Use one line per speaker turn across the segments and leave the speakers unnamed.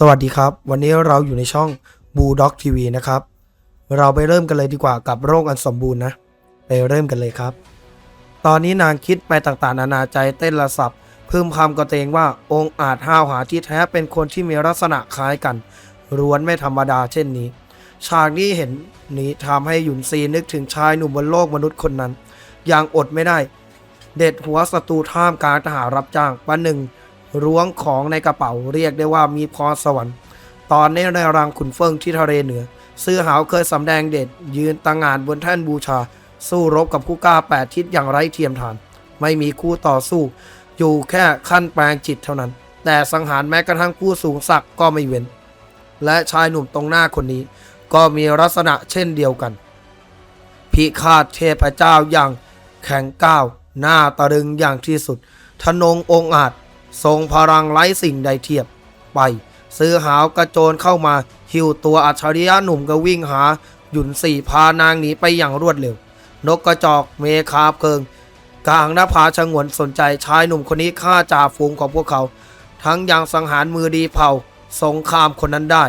สวัสดีครับ วันนี้เราอยู่ในช่องบูด็อกทีวีนะครับ เราไปเริ่มกันเลยดีกว่ากับโรคอันสมบูรณ์นะ ไปเริ่มกันเลยครับ ตอนนี้นางคิดไปต่างๆ นานาใจเต้นระสับพึมพำกับตัวเองว่าองค์อาจห้าวหาที่แท้เป็นคนที่มีลักษณะคล้ายกันร้วนไม่ธรรมดาเช่นนี้ ฉากนี้เห็นนี้ทำให้หยุนซีนึกถึงชายหนุ่มบนโลกมนุษย์คนนั้น อย่างอดไม่ได้ เด็ดหัวศัตรูท่ามกลางทหารรับจ้างปันหนึ่ง ล้วงของในกระเป๋าเรียกได้ว่ามีพรสวรรค์ ตอนนี้ในรังขุนเฟิงที่ทะเลเหนือ ซื้อหาวเคยสำแดงเด็ด ยืนตั้งงานบนแท่นบูชา สู้รบกับคู่กล้าแปดทิศอย่างไร้เทียมทาน ไม่มีคู่ต่อสู้ อยู่แค่ขั้นแปลงจิตเท่านั้น แต่สังหารแม้กระทั่งผู้สูงศักดิ์ก็ไม่เว้น และชายหนุ่มตรงหน้าคนนี้ ก็มีลักษณะเช่นเดียวกัน พิฆาตเทพเจ้าอย่างแข็งก้าวหน้าตะลึงอย่างที่สุดทนงองอาจ ทรงพลังไร้สิ่งใดเทียบไป ซื้อหาวกระโจนเข้ามา หิวตัวอัจฉริยะหนุ่มก็วิ่งหา หยุนสี่พานางหนีไปอย่างรวดเร็ว นกกระจอกเมคาบเพิงกลางหน้าผาชงวนสนใจชายหนุ่มคนนี้ฆ่าจ่าฝูงของพวกเขา ทั้งยังสังหารมือดีเผาสงครามคนนั้นได้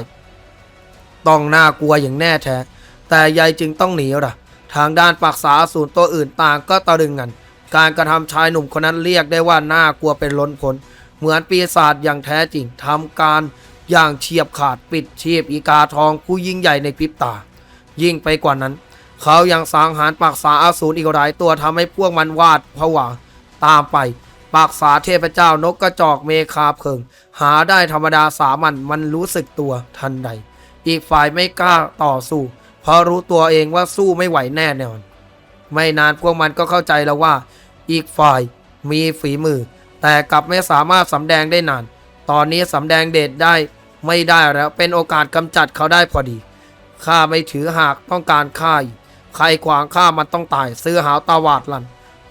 ต้องน่ากลัวอย่างแน่แท้ แต่ยายจึงต้องหนีล่ะ ทางด้านปรักษาศูนย์ตัวอื่นต่างก็ตะลึงกัน การกระทำชายหนุ่มคนนั้นเรียกได้ว่าน่ากลัวเป็นล้นพ้นเหมือนปีศาจอย่างแท้จริงทำการอย่างเฉียบขาดปิดชีพอีกาทองผู้ยิ่งใหญ่ในพริบตา ยิ่งไปกว่านั้น เขายังสังหารปรักษาอาสูรอีกหลายตัวทำให้พวกมันวาดผวาตามไปปรักษาเทพเจ้านกกระจอกเมคาเพิง หาได้ธรรมดาสามัญมันรู้สึกตัวทันใด อีกฝ่ายไม่กล้าต่อสู้ เพราะรู้ตัวเองว่าสู้ไม่ไหวแน่นอน ไม่นานพวกมันก็เข้าใจแล้วว่า อีกฝ่ายมีฝีมือ แต่กลับไม่สามารถสำแดงได้นาน ตอนนี้สำแดงเดชได้ไม่ได้แล้วเป็นโอกาสกำจัดเขาได้พอดีข้าไม่ถือหากต้องการฆ่าอีกใครขวางข้ามันต้องตายซื้อหาวตาวาดลัน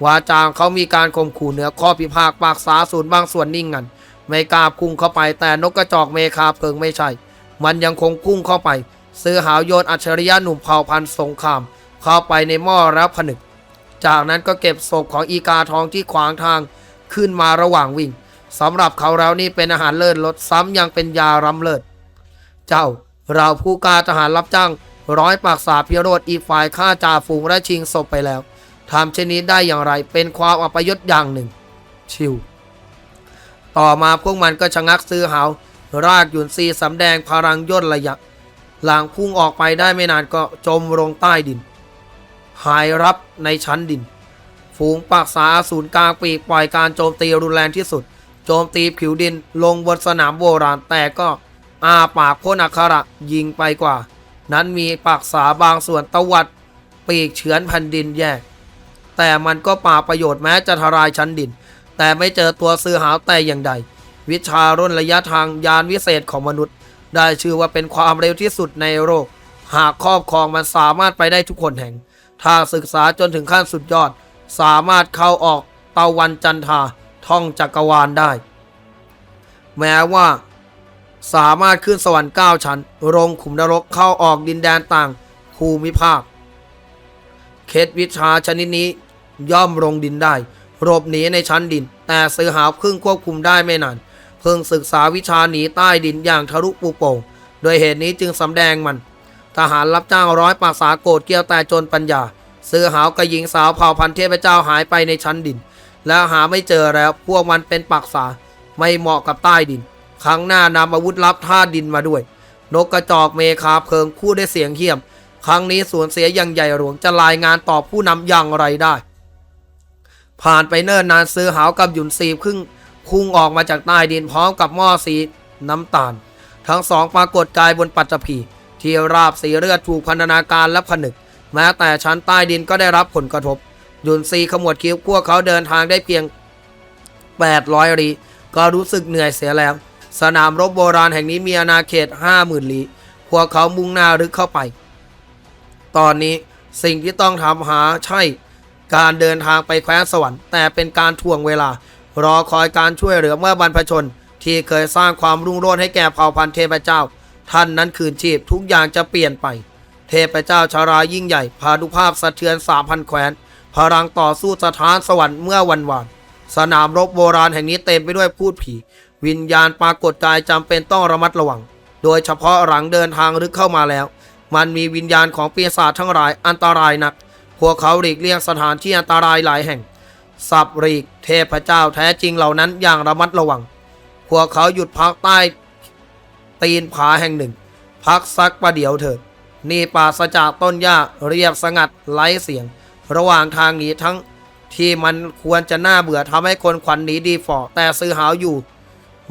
วาจางเขามีการข่มขู่เหนือข้อพิพากปากษาศูนย์บางส่วนนิ่งงันไม่กล้าพุ่งเข้าไปแต่นกกระจอกเมคาเพิงไม่ใช่ มันยังคงพุ่งเข้าไป ซื้อหาวโยนอัจฉริยะหนุ่มเผ่าพันธุ์สงคราม เข้าไปในหม้อแล้วผนึก จากนั้นก็เก็บศพของอีกาทองที่ขวางทางขึ้นมาระหว่างวิ่งสำหรับเขาแล้วนี่เป็นอาหารเลิศรสซ้ำยังเป็นยารำเลิศ เจ้าเราผู้กาทหารรับจ้างร้อยปากษาพิโรธอีฝ่ายฆ่าจ่าฝูงและชิงศพไปแล้วทำเช่นนี้ได้อย่างไรเป็นความอัปยศอย่างหนึ่ง ชิว ต่อมาพวกมันก็ชะงักซื้อหาวรากหยุนซีสำแดงพลังย่นระยะ หลังพุ่งออกไปได้ไม่นานก็จมลงใต้ดิน หายรับในชั้นดิน ฝูงปากษาศูนย์กลางปีกปล่อยการโจมตีรุนแรงที่สุด โจมตีผิวดินลงบนสนามโบราณแต่ก็อาปากพ่นอักขระยิงไปกว่า นั้นมีปากษาบางส่วนตวัด ปีกเฉือนแผ่นดินแยก แต่มันก็ป่าประโยชน์แม้จะทลายชั้นดิน แต่ไม่เจอตัวซื้อหาวแต่อย่างใด วิชาร่นระยะทางยานวิเศษของมนุษย์ ได้ชื่อว่าเป็นความเร็วที่สุดในโลกหากครอบครองมันสามารถไปได้ทุกคนแห่ง ถ้าศึกษาจนถึงขั้นสุดยอด สามารถเข้าออกตะวันจันทาท่องจักรวาลได้ แม้ว่า สามารถขึ้นสวรรค์9ชั้นลงขุมนรกเข้าออกดินแดนต่างภูมิภาค เคล็ดวิชาชนิดนี้ย่อมลงดินได้หลบหนีในชั้นดิน แต่ซื้อหาเพิ่งควบคุมได้ไม่นานเพิ่งศึกษาวิชาหนีใต้ดินอย่างทะลุปูโป่งโดยเหตุนี้จึงสำแดงมัน ทหารรับจ้างร้อยปากษาโกรธเกลียวแต่จนปัญญา ซื้อหาวกับหญิงสาวเผ่าพันธุ์เทพเจ้าหายไปในชั้นดิน แล้วหาไม่เจอแล้วพวกมันเป็นปากษาไม่เหมาะกับใต้ดิน ครั้งหน้านำอาวุธลับท่าดินมาด้วย นกกระจอกเมคาเพิงคู่ได้เสียงเหี้ยม ครั้งนี้สูญเสียอย่างใหญ่หลวงจะรายงานต่อผู้นำอย่างไรได้ ผ่านไปเนิ่นนานซื้อหาวกับหยุนซีพึ่งพุ่งออกมาจากใต้ดินพร้อมกับหม้อสีน้ำตาล ทั้งสองปรากฏกายบนปัจจพี ที่ราบสีเลือดถูกพันธนาการและผนึก แม้แต่ชั้นใต้ดินก็ได้รับผลกระทบ ยุนซีขมวดคิ้วพวกเขาเดินทางได้เพียง 800ลีก็รู้สึกเหนื่อยเสียแล้ว สนามรบโบราณแห่งนี้มีอาณาเขต 50,000ลีพวกเขามุ่งหน้าลึกเข้าไป ตอนนี้สิ่งที่ต้องทำหาใช่ การเดินทางไปแคว้นสวรรค์แต่เป็นการทวงเวลา รอคอยการช่วยเหลือเมื่อบรรพชน ที่เคยสร้างความรุ่งโรจน์ให้แก่เผ่าพันธุ์เทพเจ้า ท่านนั้นคืนชีพทุกอย่างจะเปลี่ยนไป เทพเจ้าชารายิ่งใหญ่พานุภาพสะเทือนสามพันแคว้นพลังต่อสู้สถานสวรรค์เมื่อวันวาน สนามรบโบราณแห่งนี้เต็มไปด้วยพูดผี วิญญาณปรากฏกายจำเป็นต้องระมัดระวัง โดยเฉพาะหลังเดินทางลึกเข้ามาแล้ว มันมีวิญญาณของปีศาจทั้งหลายอันตรายนัก พวกเขาหลีกเลี่ยงสถานที่อันตรายหลายแห่งสับหลีกเทพเจ้าแท้จริงเหล่านั้นอย่างระมัดระวัง พวกเขาหยุดพักใต้ ตีนผาแห่งหนึ่ง พักสักประเดี๋ยวเถิด นี่ป่าสจากต้นหญ้าเรียบสงัดไร้เสียง ระหว่างทางหนีทั้งที่มันควรจะน่าเบื่อทำให้คนขวัญหนีดีฝ่อแต่ซื้อหาวอยู่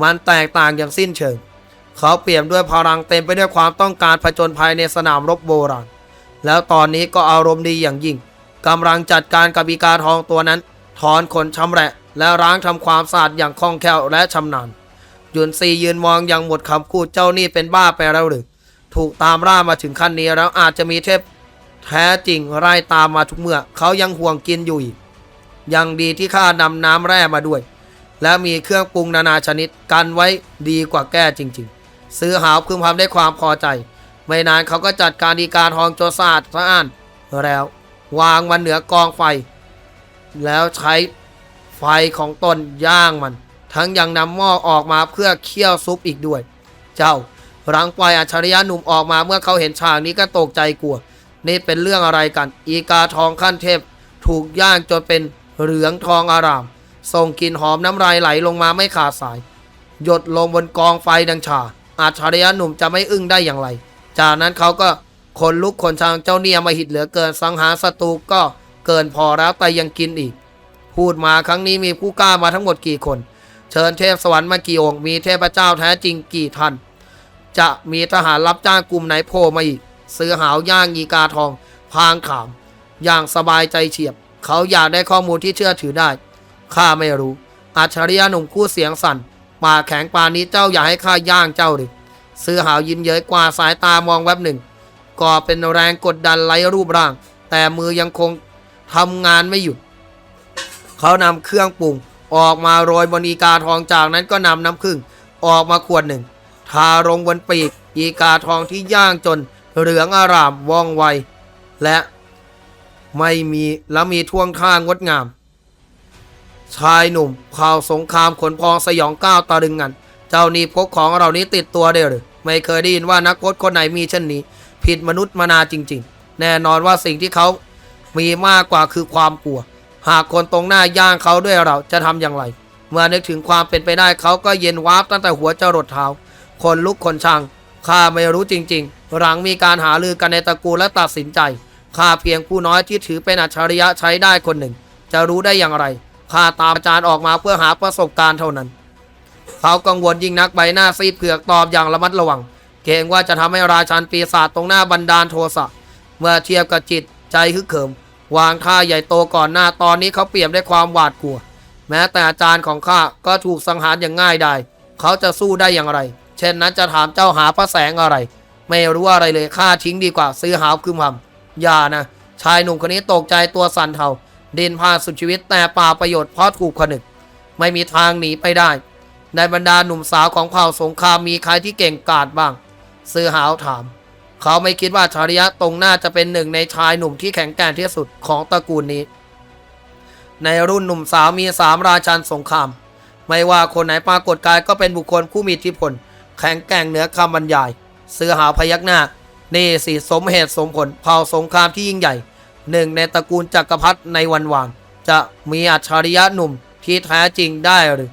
มันแตกต่างอย่างสิ้นเชิง เขาเปี่ยมด้วยพลังเต็มไปด้วยความต้องการผจญภัยในสนามรบโบราณ แล้วตอนนี้ก็อารมณ์ดีอย่างยิ่งกำลังจัดการกับอีกาทองตัวนั้น ถอนขนชำแหละ และล้างทำความสะอาดอย่างคล่องแคล่วและชำนาญ ยุนซียืนมองอย่างหมดคำพูดเจ้านี่เป็นบ้าไปแล้วหรือ ถูกตามล่ามาถึงขั้นนี้แล้วอาจจะมีเทพแท้จริงไล่ตามมาทุกเมื่อ เขายังห่วงกินอยู่อีกยังดีที่ข้านำน้ำแร่มาด้วย และมีเครื่องปรุงนานาชนิดกันไว้ดีกว่าแก้จริง ๆ ซื้อหาวพึมพำได้ความพอใจ ไม่นานเขาก็จัดการดีการทองโจรสะอาดสะอ้านแล้ว วางมันเหนือกองไฟ แล้วใช้ไฟของตนย่างมัน ทั้งยังนำหม้อออกมาเพื่อเคี่ยวซุปอีกด้วย เจ้าหลังปล่อยอัจฉริยะหนุ่มออกมาเมื่อเขาเห็นฉากนี้ก็ตกใจกลัว นี่เป็นเรื่องอะไรกัน อีกาทองขั้นเทพ ถูกย่างจนเป็นเหลืองทองอาราม ส่งกลิ่นหอมน้ำลายไหลลงมาไม่ขาดสาย หยดลงบนกองไฟดังชาอัจฉริยะหนุ่มจะไม่อึ้งได้อย่างไร จากนั้นเขาก็ขนลุกขนชางเจ้าเนี่ยมาหิดเหลือเกินสังหารศัตรูก็เกินพอแล้วแต่ยังกินอีก พูดมาครั้งนี้มีผู้กล้ามาทั้งหมดกี่คน เชิญเทพสวรรค์มากี่องค์มีเทพเจ้าแท้จริงกี่ท่าน จะมีทหารรับจ้างกลุ่มไหนโผล่มาอีกซื้อหาวย่างอีกาทอง พางขาม อย่างสบายใจเฉียบ เขาอยากได้ข้อมูลที่เชื่อถือได้ข้าไม่รู้ อัจฉริยะหนุ่มคู่เสียงสั่นปากแข็งปานนี้เจ้าอยากให้ข้าย่างเจ้าหรือซื้อหาวยินเย้ยกว่าสายตามองแวบหนึ่งก็เป็นแรงกดดันไร้รูปร่าง แต่มือยังคงทำงานไม่หยุด เขานำเครื่องปรุง ออกมาโรยบนอีกาทองจากนั้นก็นำน้ำผึ้งออกมาขวดหนึ่ง ทาลงบนปีกอีกาทองที่ย่างจน เหลืองอารามว่องไว และไม่มีและมีท่วงท่างดงาม ชายหนุ่มข่าวสงครามขนพองสยองก้าวตะลึงงัน เจ้านี่พกของเหล่านี้ติดตัวได้หรือไม่เคยได้ยินว่านักพจน์คนไหนมีเช่นนี้ ผิดมนุษย์มานาจริง ๆ แน่นอนว่าสิ่งที่เขามีมากกว่าคือความกลัว หากคนตรงหน้าย่างเขาด้วยเราจะทำอย่างไร เมื่อนึกถึงความเป็นไปได้เขาก็เย็นวาบตั้งแต่หัวจรดเท้า คนลุกคนชังข้าไม่รู้จริง ๆ หลังมีการหาลือกันในตระกูลและตัดสินใจข้าเพียงผู้น้อยที่ถือเป็นอัจฉริยะใช้ได้คนหนึ่ง จะรู้ได้อย่างไรข้าตามอาจารย์ออกมาเพื่อหาประสบการณ์เท่านั้น เขากังวลยิ่งนักใบหน้าซีดเผือกตอบอย่างระมัดระวังเกรงว่าจะทำให้ราชันปีศาจตรงหน้าบันดาลโทสะเมื่อเทียบกับจิตใจฮึกเหิม วางท่าใหญ่โตก่อนหน้าตอนนี้เขาเปรียบด้วยความหวาดกลัว แม้แต่อาจารย์ของข้าก็ถูกสังหารอย่างง่ายดายเขาจะสู้ได้อย่างไร เช่นนั้นจะถามเจ้าหาพระแสงอะไร ไม่รู้อะไรเลยข้าทิ้งดีกว่า ซื้อหาวคืมหำอย่านะ ชายหนุ่มคนนี้ตกใจตัวสั่นเทาดินพาสุดชีวิตแต่ป่าประโยชน์เพราะถูกขนึกไม่มีทางหนีไปได้ ในบรรดาหนุ่มสาวของเผ่าสงครามมีใครที่เก่งกาจบ้าง ซื้อหาวถาม เขาไม่คิดว่าชาริยะตรงหน้าจะเป็นหนึ่งในชายหนุ่มที่แข็งแกร่งที่สุดของตระกูลนี้ ในรุ่นหนุ่มสาวมีสามราชันสงคราม ไม่ว่าคนไหนปรากฏกายก็เป็นบุคคลผู้มีอิทธิพล แข็งแกร่งเหนือคำบรรยาย เสือหาพยักหน้า นี่สิสมเหตุสมผลเผ่าสงครามที่ยิ่งใหญ่ หนึ่งในตระกูลจักรพรรดิในวันวานจะมีอัจฉริยะหนุ่มที่แท้จริงได้หรือ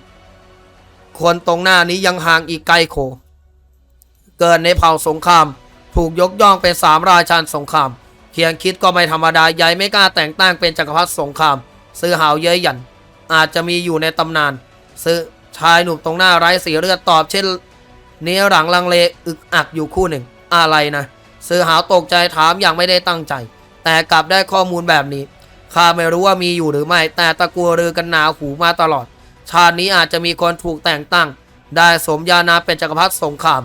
คนตรงหน้านี้ยังห่างอีกไกลโข เกิดในเผ่าสงคราม ถูกยกย่องเป็นสามราชันสงครามเพียงคิดก็ไม่ธรรมดาใหญ่ไม่กล้าแต่งตั้งเป็นจักรพรรดิสงคราม ซื้อหาวเย้ยหยัน อาจจะมีอยู่ในตำนาน ซื้อชายหนุ่มตรงหน้าไร้สีเลือดตอบเช่นนี้หลังลังเลอึกอักอยู่คู่หนึ่ง อะไรนะซื้อหาวตกใจถามอย่างไม่ได้ตั้งใจ แต่กลับได้ข้อมูลแบบนี้ข้าไม่รู้ว่ามีอยู่หรือไม่ แต่ตะกัวรือกันหนาหูมาตลอด ชาตินี้อาจจะมีคนถูกแต่งตั้ง ได้สมญานาเป็นจักรพรรดิสงคราม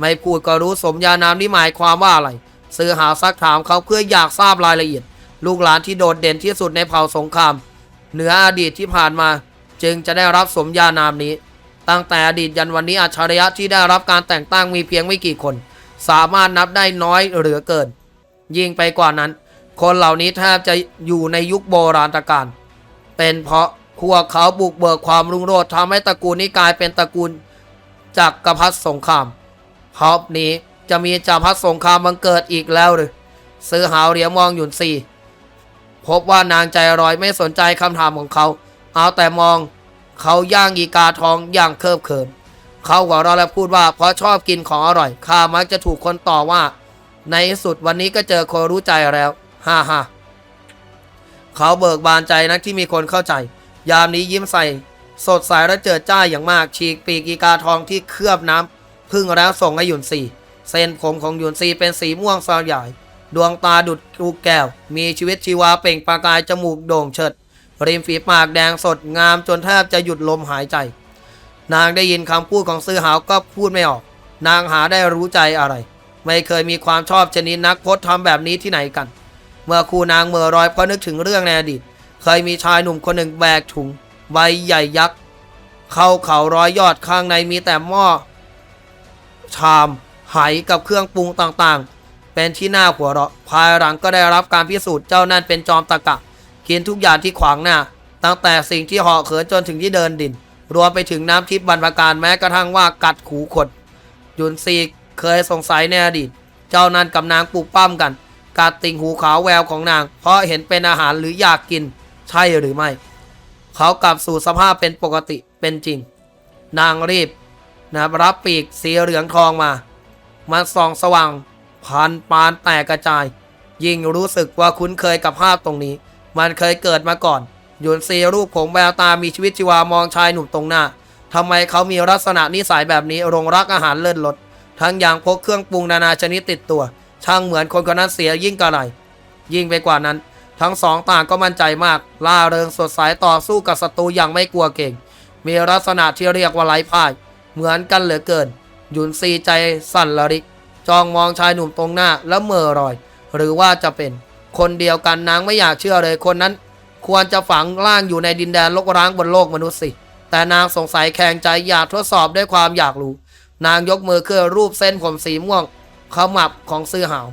ไม่พูดก็รู้สมญานามนี่หมายความว่าอะไร ซื้อหาซักถามเขาเพื่ออยากทราบรายละเอียด ลูกหลานที่โดดเด่นที่สุดในเผ่าสงคราม เหนืออดีตที่ผ่านมา จึงจะได้รับสมญานามนี้ ตั้งแต่อดีตยันวันนี้อัจฉริยะที่ได้รับการแต่งตั้งมีเพียงไม่กี่คน สามารถนับได้น้อยเหลือเกิน ยิ่งไปกว่านั้น คนเหล่านี้แทบจะอยู่ในยุคโบราณกาลเป็นเพราะพวกเขาบุกเบิกความรุ่งโรจน์ทำให้ตระกูลนี้กลายเป็นตระกูลจักรพรรดิสงคราม พอบนี้จะมีจักรพรรดิสงครามบังเกิดอีกแล้วหรือซื้อหาวเหลียวมองหยุนซีพบว่านางใจรอยไม่สนใจคำถามของเขา เอาแต่มองเขาย่างอีกาทองอย่างเคิบเขิมเขาหัวเราะและพูดว่าเพราะชอบกินของอร่อยข้ามักจะถูกคนต่อว่า ในสุดวันนี้ก็เจอคนรู้ใจแล้วฮ่าฮ่าเขาเบิกบานใจนักที่มีคนเข้าใจ ยามนี้ยิ้มใส่ สดใสและเจิดจ้าอย่างมาก ฉีกปีกอีกาทองที่เคลือบน้ำ พึ่งแล้วส่งให้หยุนซีเส้นผมของหยุนซีเป็นสีม่วงสลายดวงตาดุดลูกแก้ว มีชีวิตชีวาเปล่งประกายจมูกโด่งเฉิด ริมฝีปากแดงสดงามจนแทบจะหยุดลมหายใจ นางได้ยินคำพูดของซื้อหาวก็พูดไม่ออก นางหาได้รู้ใจอะไร ไม่เคยมีความชอบชนิดนักพจน์ทำแบบนี้ที่ไหนกัน เมื่อครูนางเมื่อรอยเพราะนึกถึงเรื่องในอดีตเคยมีชายหนุ่มคนหนึ่งแบกถุงใบใหญ่ยักษ์เข้าเขาร้อยยอดข้างในมีแต่หม้อ ชามไหกับเครื่องปรุงต่างๆ เป็นที่น่าหัวเราะภายหลังก็ได้รับการพิสูจน์เจ้านั่นเป็นจอมตะกะ กินทุกอย่างที่ขวางหน้า ตั้งแต่สิ่งที่ห่อเขินจนถึงที่เดินดิน รวมไปถึงน้ำทิพย์บรรพการแม้กระทั่งว่ากัดขูขดยุนซีเคยสงสัยในอดีต เจ้านั้นกับนางปลูกปั้มกันกัดติ่งหูขาวแววของนาง เพราะเห็นเป็นอาหารหรืออยากกิน ใช่หรือไม่ เขากลับสู่สภาพเป็นปกติเป็นจริง นางรีบ นะรับปีกสีเหลืองทองมามันส่องสว่างพันปานแตกกระจาย ยิ่งรู้สึกว่าคุ้นเคยกับภาพตรงนี้ มันเคยเกิดมาก่อนหยุนซีรูปผมแววตามีชีวิตชีวามองชายหนุ่มตรงหน้าทำไมเขามีลักษณะนิสัยแบบนี้รงรักอาหารเลิศรสทั้งอย่างพกเครื่องปรุงนานาชนิดติดตัว ช่างเหมือนคนคนนั้นเสียยิ่งกระไรยิ่งไปกว่านั้น ทั้งสองต่างก็มั่นใจมาก ล่าเริงสดใสต่อสู้กับศัตรูอย่างไม่กลัวเก่ง มีลักษณะที่เรียกว่าไร้พ่าย เหมือนกันเหลือเกิน หยุนซีใจสั่นละริก จองมองชายหนุ่มตรงหน้าแล้วเหม่อรอย หรือว่าจะเป็น คนเดียวกันนางไม่อยากเชื่อเลยคนนั้น ควรจะฝังร่างอยู่ในดินแดนลกร้างบนโลกมนุษย์สิ แต่นางสงสัยแข็งใจอยากทดสอบด้วยความอยากรู้ นางยกมือเคลื่อนรูปเส้นผมสีม่วงขมับของซื้อหาว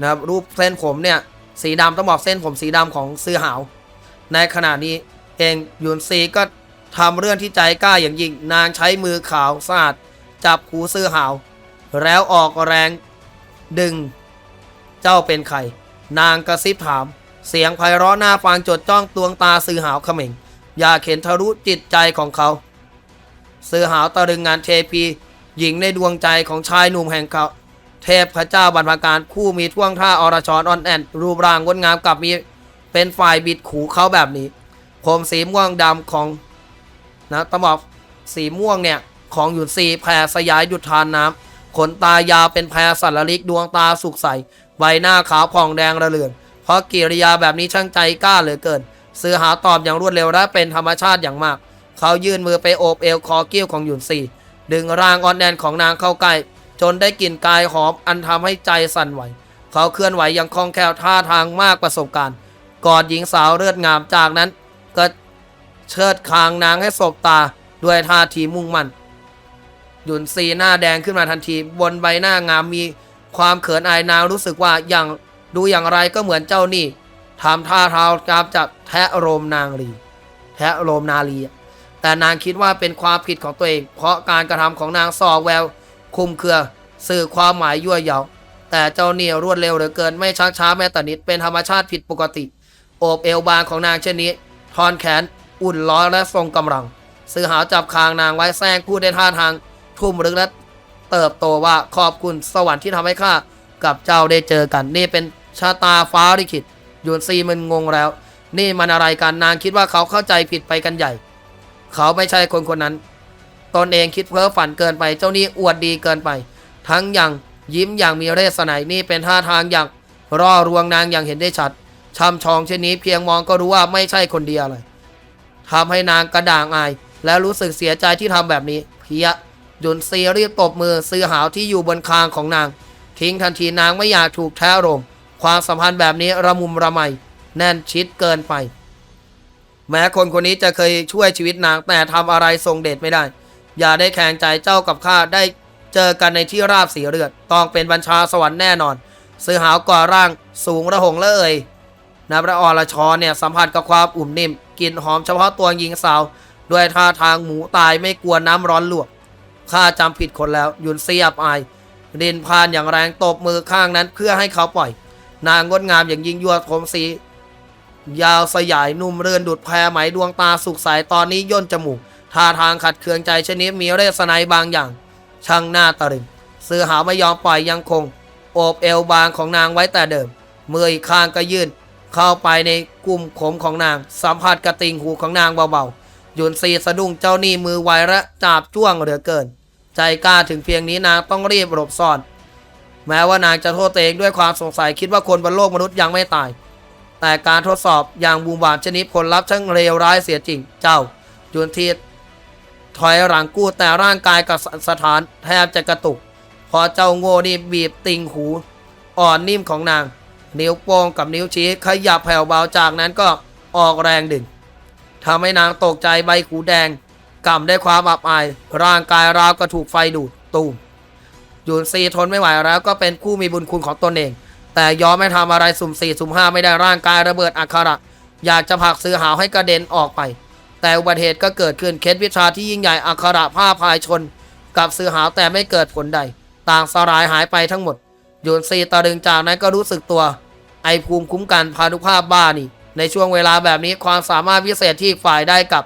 นะครับรูปเส้นผมเนี่ยสีดำต้องบอกเส้นผมสีดำของซื้อหาว ในขณะนี้เองหยุนซีก็ ทำเรื่องที่ใจกล้าอย่างยิ่ง นางใช้มือขาวสะอาดจับหูซื้อหาว แล้วออกแรงดึง เจ้าเป็นใคร นางกระซิบถาม เสียงไพเราะหน้าฟังจดจ้องดวงตาซื้อหาวเขม่ง อยากเห็นทะลุจิตใจของเขาซื้อหาวตะลึงงานเทพี หญิงในดวงใจของชายหนุ่มแห่งเขา เทพพระเจ้าบรรพการคู่มีท่วงท่าอรชรอ่อนแอนรูปร่างงดงามกับมีเป็นฝ่ายบิดขู่เขาแบบนี้ผมสีม่วงดำของ นะตะบอกสีม่วงเนี่ยของหยุดสีแผ่สยายหยุดทานน้ำขนตายาวเป็นแพรสัตว์ละลิกดวงตาสุกใสใบหน้าขาวผ่องแดงระเลืองเพราะกิริยาแบบนี้ช่างใจกล้าเหลือเกิน ซื้อหาตอบอย่างรวดเร็วและเป็นธรรมชาติอย่างมาก เขายื่นมือไปโอบเอวคอเกี้ยวของหยุนซีดึงร่างอ่อนแอนของนางเข้าใกล้จนได้กลิ่นกายหอมอันทำให้ใจสั่นไหว เขาเคลื่อนไหวอย่างคล่องแคล่วท่าทางมากประสบการณ์ กอดหญิงสาวเลือดงามจากนั้น เชิดคางนางให้สบตาด้วยท่าทีมุ่งมั่นหยุนซีหน้าแดงขึ้นมาทันที บนใบหน้างามมีความเขินอายนางรู้สึกว่าอย่างดูอย่างไรก็เหมือนเจ้านี่ทำท่าเท้ากราบจับแทะโรมนางรี แทะโรมนาลี แต่นางคิดว่าเป็นความผิดของตัวเอง เพราะการกระทำของนางสอแวว คุมเครือ สื่อความหมายยั่วเยาแต่เจ้าเนี่ยรวดเร็วเหลือเกินไม่ช้าช้าแม้แต่นิดเป็นธรรมชาติผิดปกติ โอบเอวบางของนางเช่นนี้ ทอนแขน อุ่นร้อนและทรงกำลัง สื่อหาจับคางนางไว้แซงพูดได้ท่าทางทุ่มรึกและเติบโตว่าขอบคุณสวรรค์ที่ทำให้ข้ากับเจ้าได้เจอกัน นี่เป็นชะตาฟ้าลิขิตยุนซีมันงงแล้ว นี่มันอะไรกันนางคิดว่าเขาเข้าใจผิดไปกันใหญ่ เขาไม่ใช่คนคนนั้น ตนเองคิดเพ้อฝันเกินไป เจ้านี่อวดดีเกินไป ทั้งอย่างยิ้มอย่างมีเรศนัยนี่เป็นท่าทางอย่างร่อรวงนางอย่างเห็นได้ชัดช่ำชองเช่นนี้เพียงมองก็รู้ว่าไม่ใช่คนเดียวเลย ทำให้นางกระด่างอาย และรู้สึกเสียใจที่ทำแบบนี้ เพียหยุนซีรีบตบมือซื้อหาวที่อยู่บนคางของนาง ทิ้งทันทีนางไม่อยากถูกแท้รม ความสัมพันธ์แบบนี้ระมุมระไมแน่นชิดเกินไป แม้คนคนนี้จะเคยช่วยชีวิตนางแต่ทำอะไรทรงเดชไม่ได้ อย่าได้แข่งใจเจ้ากับข้าได้เจอกันในที่ราบสีเลือด ต้องเป็นบัญชาสวรรค์แน่นอน ซื้อหาวก่อร่างสูงระหงละเอ่ยนับระอรชรเนี่ยสัมผัสกับความอุ่มนิ่ม กลิ่นหอมเฉพาะตัวหญิงสาว ด้วยท่าทางหมูตายไม่กลัวน้ำร้อนลวกข้าจำผิดคนแล้วยุนซีอับอายดินพานอย่างแรงตบมือข้างนั้นเพื่อให้เขาปล่อย นางงดงามอย่างยิ่งยวดผมสี ยาวสยายนุ่มเรื่อนดุดแพรไหมดวงตาสุขใสตอนนี้ย่นจมูกท่าทางขัดเคืองใจชนิดมีเรศนัยบางอย่าง ช่างหน้าตะลึงเสือหาไม่ยอมปล่อยยังคง โอบเอวบางของนางไว้แต่เดิมมืออีกข้างก็ยื่น เข้าไปในกลุ่มขมของนาง สัมผัสกระติงหูของนางเบาๆยุนซีสะดุ้งเจ้าหนี้มือไวและจับจ้วงเหลือเกิน ใจกล้าถึงเพียงนี้นางต้องรีบหลบซ่อน แม้ว่านางจะโทษตัวเองด้วยความสงสัยคิดว่าคนบนโลกมนุษย์ยังไม่ตาย แต่การทดสอบอย่างบูมบามชนิดผลลัพธ์ช่างเลวร้ายเสียจริง เจ้ายุนทีถอยหลังกู้แต่ร่างกายกับสถานแทบจะกระตุก พอเจ้าโง่นี่บีบติงหู อ่อนนิ่มของนาง นิ้วโป้งกับนิ้วชี้ขยับแผ่วเบาจากนั้นก็ออกแรงดึงทำให้นางตกใจใบหูแดงกำได้ความอับอาย ร่างกายราวกระถูกไฟดูดตูมยุนซีทนไม่ไหวแล้วก็เป็นผู้มีบุญคุณของตนเอง แต่ยอมไม่ทำอะไรสุ่มสี่สุ่มห้าไม่ได้ร่างกายระเบิดอักขระ อยากจะผลักซื้อหาวให้กระเด็นออกไป แต่อุบัติเหตุก็เกิดขึ้นเคล็ดวิชาที่ยิ่งใหญ่อักขระผ้าพายชน กับซื้อหาวแต่ไม่เกิดผลใด ต่างสลายหายไปทั้งหมด ยุนซีตะลึงจากนั้นก็รู้สึกตัว ไอภูมิคุ้มกันพานุภาพบ้านี่ ในช่วงเวลาแบบนี้ความสามารถพิเศษที่ฝ่ายได้กับ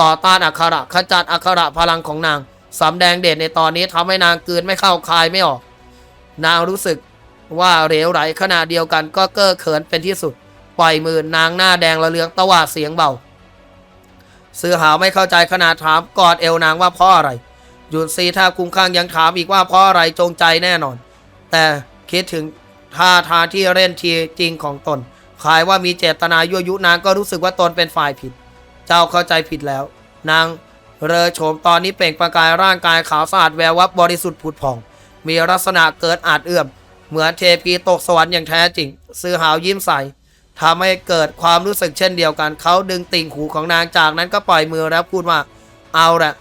ต่อต้านอักขระขจัดอักขระพลังของนางสำแดงเด่นในตอนนี้ทำให้นางกลืนไม่เข้าคายไม่ออก นางรู้สึกว่าเหลวไหลขณะเดียวกันก็เก้อเขินเป็นที่สุด ปล่อยมือนางหน้าแดงระเลืองตะวาดเสียงเบาซื้อหาวไม่เข้าใจขนาดถามกอดเอวนางว่าเพราะอะไรยุนซีถ้าคุ้มข้างยังถามอีกว่าเพราะอะไรจงใจแน่นอน แต่ คิดถึงท่าทางที่เล่นทีจริงของตนคล้ายว่ามีเจตนายั่วยุนางก็รู้สึกว่าตนเป็นฝ่ายผิด เจ้าเข้าใจผิดแล้ว นางเรอโฉมตอนนี้เปล่งประกายร่างกายขาวสะอาดแวววับบริสุทธิ์ผุดผ่อง มีลักษณะเกิดอาจเอื้อม เหมือนเทพีตกสวรรค์อย่างแท้จริง ซื้อหาวยิ้มใส่ทำให้เกิดความรู้สึกเช่นเดียวกัน เขาดึงติ่งหูของนางจากนั้นก็ปล่อยมือแล้วพูดว่า เอาละ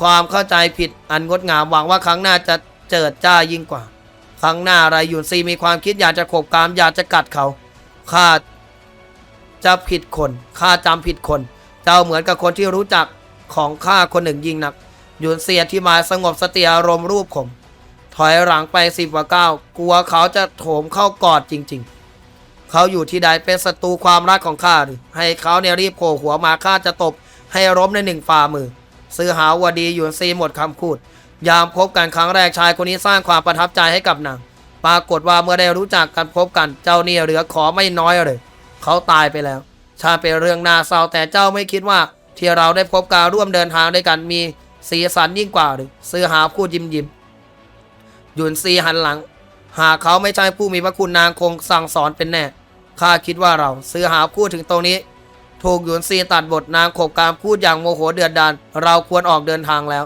ความเข้าใจผิดอันงดงามหวังว่าครั้งหน้าจะเจิดจ้ายิ่งกว่า ครั้งหน้าไรหยุนซีมีความคิดอยากจะขบกามอยากจะกัดเขาข้าจะผิดคนข้าจำผิดคน เจ้าเหมือนกับคนที่รู้จักของข้าคนหนึ่งยิ่งนักหยุนเสียที่มาสงบสติอารมณ์รูปผม ถอยหลังไปสิบกว่าก้าวกลัวเขาจะโถมเข้ากอดจริง ๆ เขาอยู่ที่ใดเป็นศัตรูความรักของข้าหรือให้เขาเนี่ยรีบโผล่หัวมาข้าจะตบให้ล้มในหนึ่งฝ่ามือ ซื้อหาวดีหยุนซีหมดคำพูด ยามพบกันครั้งแรกชายคนนี้สร้างความประทับใจให้กับนางปรากฏว่าเมื่อได้รู้จักกันพบกันเจ้าเนี่ยเหลือขอไม่น้อยเลยเขาตายไปแล้วชาเป็นเรื่องน่าเศร้าแต่เจ้าไม่คิดว่า ที่เราได้พบการร่วมเดินทางด้วยกันมีสีสันยิ่งกว่าหรือซื้อหาพูดยิ้มยิ้มหยุนซีหันหลัง หากเขาไม่ใช่ผู้มีพระคุณนางคงสั่งสอนเป็นแน่ข้าคิดว่าเราซื้อหาพูดถึงตรงนี้ ถูกหยุนซีตัดบทนางขบการพูดอย่างโมโหเดือดดานเราควรออกเดินทางแล้ว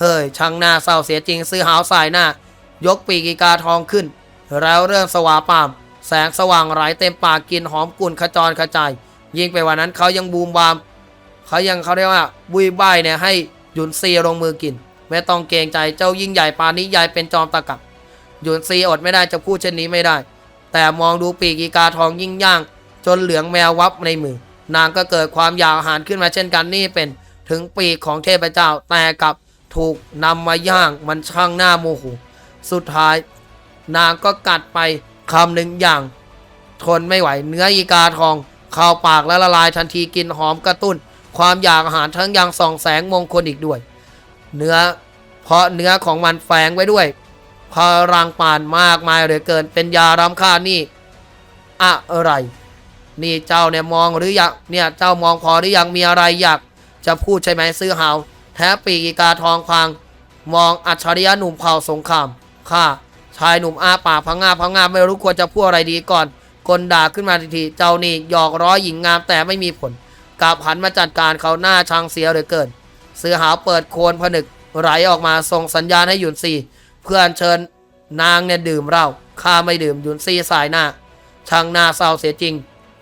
เฮ้ยช่างหน้าเศร้าเสียจริงซื้อหาวสายหน้า ยกปีกอีกาทองขึ้น แล้วเรื่องสวาปาม แสงสว่างไหลเต็มปากกินหอมกุ่นขจรขจาย ยิ่งไปกว่านั้นเขายังบูมบาม เขายังเขาเรียกว่าบุยบายเนี่ยให้หยุนซีลงมือกิน ไม่ต้องเกรงใจเจ้ายิ่งใหญ่ปานนี้ยายเป็นจอมตะกับหยุนซีอดไม่ได้จะพูดเช่นนี้ไม่ได้ แต่มองดูปีกอีกาทองยิ่งย่าง จนเหลืองแมววับในมือ นางก็เกิดความอยากอาหารขึ้นมาเช่นกันนี่เป็นถึงปีกของเทพเจ้าแต่กับ ถูกนำมาย่างมันช่างหน้าโมโหสุดท้าย นางก็กัดไปคำหนึ่งอย่างทนไม่ไหวเนื้ออีกาทอง เข้าปากและละลายทันทีกินหอมกระตุ้น ความอยากอาหารทั้งยังส่องแสงมงคลอีกด้วย เนื้อเพราะเนื้อของมันแฝงไว้ด้วยพลังปานมากมายเหลือเกินเป็นยารำค่านี่อะไร นี่เจ้าเนี่ยมองหรือยังเนี่ยเจ้ามองพอหรือยังมีอะไรอยาก จะพูดใช่ไหมซื้อหาว แท้ปีกอีกาทองพังมองอัจฉริยะหนุ่มเผ่าสงครามข้าชายหนุ่มอาปากพังงาพังงาไม่รู้ควรจะพูดอะไรดีก่อนกลด่าขึ้นมาทันทีเจ้านี่หยอกร้อยหญิงงามแต่ไม่มีผลกลับหันมาจัดการเขาหน้าชังเสียเหลือเกิน เสือหาวเปิดโคนผนึกไหลออกมาส่งสัญญาณให้หยุนซีเพื่ออัญเชิญนางเนี่ยดื่มเหล้าข้าไม่ดื่มหยุนซีสายหน้าช่างหน้าเศร้าเสียจริง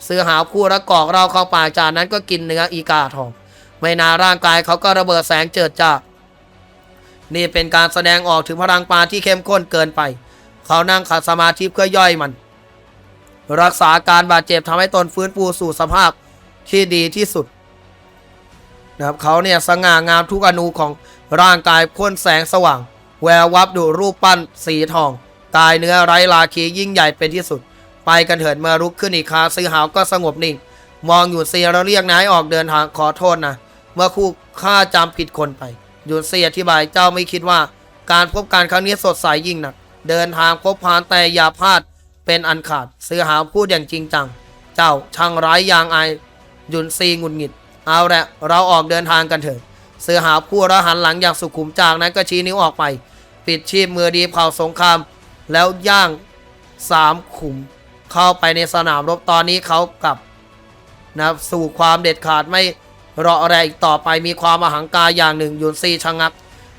เสือหาวคู่ละกอกเราเข้าปากจากนั้นก็กินเนื้ออีกาทอง ไม่นานร่างกายเขาก็ระเบิดแสงเจิดจ้า นี่เป็นการแสดงออกถึงพลังปราณที่เข้มข้นเกินไป เขานั่งขัดสมาธิเพื่อย่อยมัน รักษาการบาดเจ็บทำให้ตนฟื้นฟูสู่สภาพที่ดีที่สุดนะครับเขาเนี่ยสง่างามทุกอนูของร่างกายพ่นแสงสว่าง แวววับดูรูปปั้นสีทองกายเนื้อไร้ราคียิ่งใหญ่เป็นที่สุด ไปกันเถิดเมื่อรุกขึ้นอีกคาซื้อหาวก็สงบนิ่ง มองอยู่เซียแล้วเรียกนายออกเดินทางขอโทษนะ เมื่อคู่ข้าจำผิดคนไปหยุดเสียอธิบายเจ้าไม่คิดว่า การพบการครั้งนี้สดใสยิ่งนัก เดินทางพบพานแต่อย่าพลาดเป็นอันขาดเสือหาวพูดอย่างจริงจัง เจ้าช่างร้ายยางอายหยุนซีงุดหงิด เอาละเราออกเดินทางกันเถิดเสือหาวพูดแล้วหันหลังอย่างสุขุมจากนั้นก็ชี้นิ้วออกไป ปิดชีพมือดีเผาสงคราม แล้วย่างสามขุม เข้าไปในสนามรบตอนนี้เขากลับนะสู่ความเด็ดขาดไม่ รออะไรอีกต่อไปมีความอหังการอย่างหนึ่งยุนซีชะงัก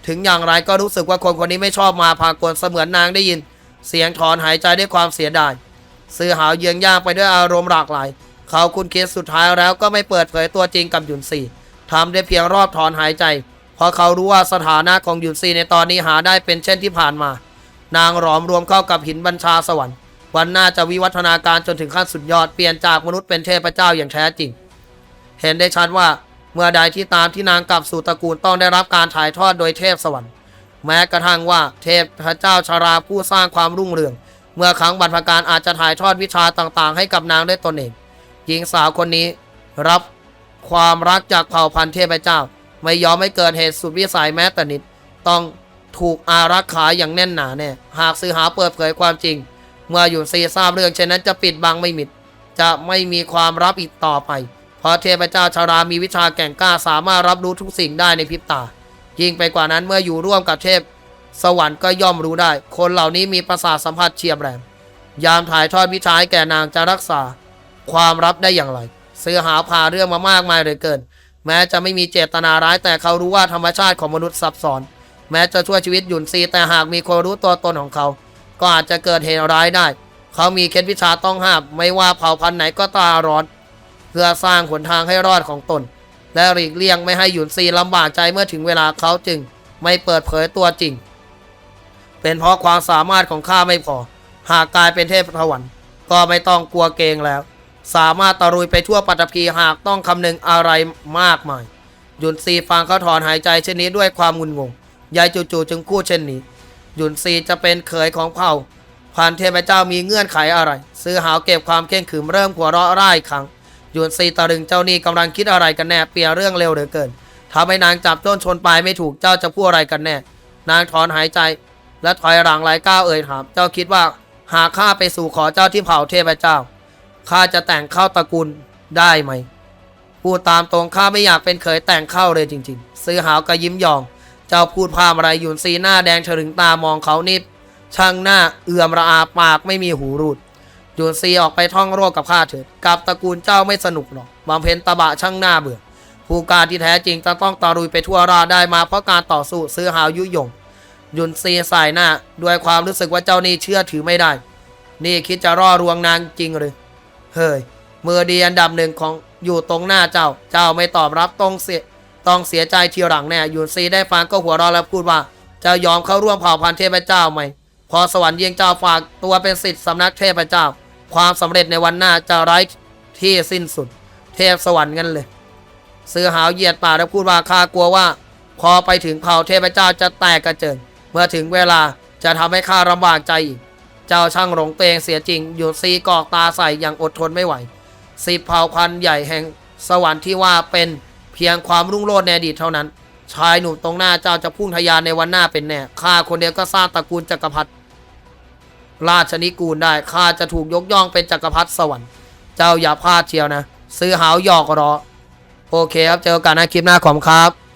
ถึงอย่างไรก็รู้สึกว่าคนคนนี้ไม่ชอบมาพากลเสมือนนางได้ยิน เสียงถอนหายใจด้วยความเสียดายซื้อหาวเยืองย่างไปด้วยอารมณ์หลากหลาย เขาคุณเคิดสุดท้ายแล้วก็ไม่เปิดเผยตัวจริงกับยุนซีทำได้เพียงรอบถอนหายใจ เพราะเขารู้ว่าสถานะของยุนซีในตอนนี้หาได้เป็นเช่นที่ผ่านมา นางหลอมรวมเข้ากับหินบัญชาสวรรค์ วันหน้าจะวิวัฒนาการจนถึงขั้นสุดยอดเปลี่ยนจากมนุษย์เป็นเทพเจ้าอย่างแท้จริง เห็นได้ชัดว่า เมื่อใดที่ตามที่นางกลับสู่ตระกูลต้องได้รับการถ่ายทอดโดยเทพสวรรค์ แม้กระทั่งว่าเทพพระเจ้าชาราผู้สร้างความรุ่งเรือง เมื่อครั้งบรรพการอาจจะถ่ายทอดวิชาต่างๆ ให้กับนางด้วยตนเอง หญิงสาวคนนี้รับความรักจากเผ่าพันธุ์เทพเจ้า ไม่ยอมให้เกิดเหตุสุดวิสัยแม้แต่นิด ต้องถูกอารักขาอย่างแน่นหนาแน่ หากซื้อหาเปิดเผยความจริง เมื่ออยู่ซีทราบเรื่องเช่นนั้นจะปิดบังไม่มิด จะไม่มีความรับอีกต่อไป เพราะเทพเจ้าชารามีวิชาแก่งกล้าสามารถรับรู้ทุกสิ่งได้ในพริบตา ยิ่งไปกว่านั้นเมื่ออยู่ร่วมกับเทพ สวรรค์ก็ย่อมรู้ได้ คนเหล่านี้มีประสาทสัมผัสเฉียบแหลมยามถ่ายทอดวิชาให้แก่นางจะรักษา ความลับได้อย่างไรเสือหาพาเรื่องมามากมายเหลือเกิน แม้จะไม่มีเจตนาร้ายแต่เขารู้ว่าธรรมชาติของมนุษย์ซับซ้อน แม้จะช่วยชีวิตหยุนซีแต่หากมีคนรู้ตัวตนของเขา ก็อาจจะเกิดเหตุร้ายได้ เขามีเคล็ดวิชาต้องห้ามไม่ว่าเผ่าพันธุ์ไหนก็ตาร้อน พื่อสร้างหนทางให้รอดของตน และหลีกเลี่ยงไม่ให้หยุนซีลำบากใจเมื่อถึงเวลาเขาจึงไม่เปิดเผยตัวจริง เป็นเพราะความสามารถของข้าไม่พอ หากกลายเป็นเทพสวรรค์ก็ไม่ต้องกลัวเกงแล้ว สามารถตะรุยไปทั่วปัตภีหากต้องคำนึงอะไรมากมาย หยุนซีฟังเขาถอนหายใจเช่นนี้ด้วยความงุนงง ยายจู่ๆจึงพูดเช่นนี้ หยุนซีจะเป็นเขยของเผ่าพันเทพเจ้ามีเงื่อนไขอะไร ซื้อหาวเก็บความเข่งขรึมเริ่มหัวเราะร่ายอีกครั้ง หยุนซีตะลึงเจ้านี่กำลังคิดอะไรกันแน่เปียเรื่องเร็วเหลือเกินทำให้นางจับต้นชนปลายไม่ถูกเจ้าจะพูดอะไรกันแน่ นางถอนหายใจ และถอยหลังหลายก้าวเอ่ยถาม เจ้าคิดว่าหากข้าไปสู่ขอเจ้าที่เผ่าเทพเจ้าข้าจะแต่งเข้าตระกูลได้ไหมพูดตามตรงข้าไม่อยากเป็นเขยแต่งเข้าเลยจริง ๆ ซื้อหาวก็ยิ้มยอง เจ้าพูดพามอะไรหยุนซีหน้าแดงเฉลึงตามองเขานิบช่างหน้าเอื่อมระอาปากไม่มีหูรูด หยุนซีออกไปท่องโรคกับข้าเถิดกับตระกูลเจ้าไม่สนุกหรอกบำเพ็ญตะบะช่างหน้าเบื่อ ผู้การที่แท้จริงจะต้องตะรุยไปทั่วราได้มาเพราะการต่อสู้ซื้อหาวยุยงหยุนซีสายหน้า ด้วยความรู้สึกว่าเจ้านี่เชื่อถือไม่ได้ นี่คิดจะร่อรวงนางจริงหรือ เฮ้ยมือดีอันดับหนึ่งของอยู่ตรงหน้าเจ้า เจ้าไม่ตอบรับต้องเสียต้องเสียใจทีหลังแน่หยุนซีได้ฟังก็หัวเราะแล้วพูดว่าจ้ายอมเข้าร่วมเผ่าพันธุ์เทพเจ้าไหม พอสวรรค์เยี่ยงเจ้าฝากตัวเป็นสิทธิ์สำนักเทพเจ้า ความสำเร็จในวันหน้าจะไร้ที่สิ้นสุด เทพสวรรค์กันเลย เสือหาวเหยียดปาแล้วพูดว่าข้ากลัวว่า พอไปถึงเผ่าเทพเจ้าจะแตกกระเจิง เมื่อถึงเวลาจะทำให้ข้าลำบากใจอีก เจ้าช่างหลงตัวเองเสียจริงอยู่ซีกอกตาใส่อย่างอดทนไม่ไหวสิบเผ่าพันธุ์ใหญ่แห่งสวรรค์ที่ว่าเป็นเพียงความรุ่งโรจน์ในอดีตเท่านั้น ชายหนุ่มตรงหน้าเจ้าจะพุ่งทะยานในวันหน้าเป็นแน่ข้าคนเดียวก็สร้างตระกูลจักรพรรดิ ราชนิกูลได้ข้าจะถูกยกย่องเป็นจักรพรรดิสวรรค์เจ้าอย่าพลาดเชียวนะ ซื้อหาวหยอกรอ โอเคครับ เจอกันนะคลิปหน้าขอบคุณครับ